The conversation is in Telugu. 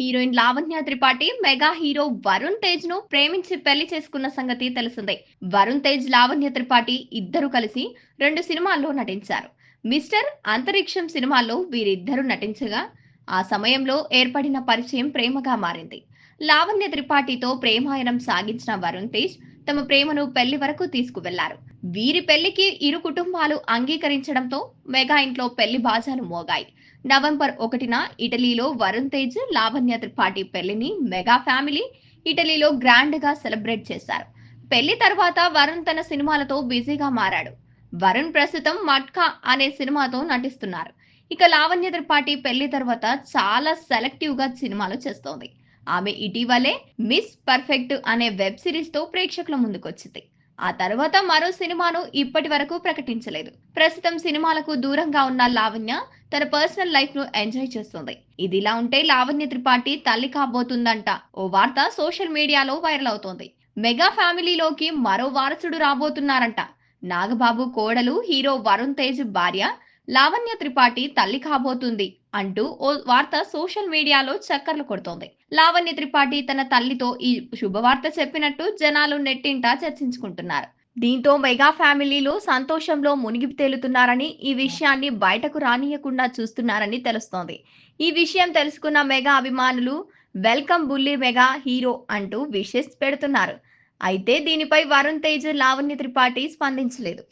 Heroine Lavanya Tripathi mega hero Varun తేజ్ను ప్రేమించి పెళ్ళి చేసుకున్న సంగతి తెలిసిందే. వరుణ్ తేజ్ లావణ్య త్రిపాఠి ఇద్దరు కలిసి రెండు సినిమాల్లో నటించారు. మిస్టర్ అంతరిక్షం సినిమాల్లో వీరిద్దరూ నటించగా ఆ సమయంలో ఏర్పడిన పరిచయం ప్రేమగా మారింది. లావణ్య త్రిపాఠితో ప్రేమాయణం సాగించిన వరుణ్ తేజ్ తమ ప్రేమను పెళ్ళి వరకు తీసుకువెళ్ళారు. వీరి పెళ్ళికి ఇరు కుటుంబాలు అంగీకరించడంతో మెగా ఇంట్లో పెళ్ళి బాజాలు మోగాయి. నవంబర్ ఒకటిన ఇటలీలో వరుణ్ తేజ్ లావణ్య త్రిపాఠి పెళ్ళిని మెగా ఫ్యామిలీ ఇటలీలో గ్రాండ్గా సెలబ్రేట్ చేశారు. పెళ్ళి తర్వాత వరుణ్ తన సినిమాలతో బిజీగా మారాడు. వరుణ్ ప్రస్తుతం మట్కా అనే సినిమాతో నటిస్తున్నారు. ఇక లావణ్య త్రిపాఠి పెళ్ళి తర్వాత చాలా సెలెక్టివ్గా సినిమాలు చేస్తోంది. ఆమె ఇటీవలే మిస్ పర్ఫెక్ట్ అనే వెబ్ సిరీస్తో ప్రేక్షకుల ముందుకొచ్చింది. ఆ తర్వాత మరో సినిమాను ఇప్పటి వరకు ప్రకటించలేదు. ప్రస్తుతం సినిమాలకు దూరంగా ఉన్న లావణ్య తన పర్సనల్ లైఫ్ను ఎంజాయ్ చేస్తుంది. ఇదిలా ఉంటే లావణ్య త్రిపాఠి తల్లి కాబోతుందంట. ఓ వార్త సోషల్ మీడియాలో వైరల్ అవుతోంది. మెగా ఫ్యామిలీలోకి మరో వారసుడు రాబోతున్నారంట. నాగబాబు కోడలు హీరో వరుణ్ తేజ్ భార్య లావణ్య త్రిపాఠి తల్లి కాబోతుంది అంటూ ఓ వార్త సోషల్ మీడియాలో చక్కర్లు కొడుతోంది. లావణ్య త్రిపాఠి తన తల్లితో ఈ శుభవార్త చెప్పినట్టు జనాలు నెట్టింట చర్చించుకుంటున్నారు. దీంతో మెగా ఫ్యామిలీలో సంతోషంలో మునిగి తేలుతున్నారని ఈ విషయాన్ని బయటకు రానియకుండా చూస్తున్నారని తెలుస్తోంది. ఈ విషయం తెలుసుకున్న మెగా అభిమానులు వెల్కమ్ బుల్లి మెగా హీరో అంటూ విషెస్ పెడుతున్నారు. అయితే దీనిపై వరుణ్ తేజ్ లావణ్య త్రిపాఠి స్పందించలేదు.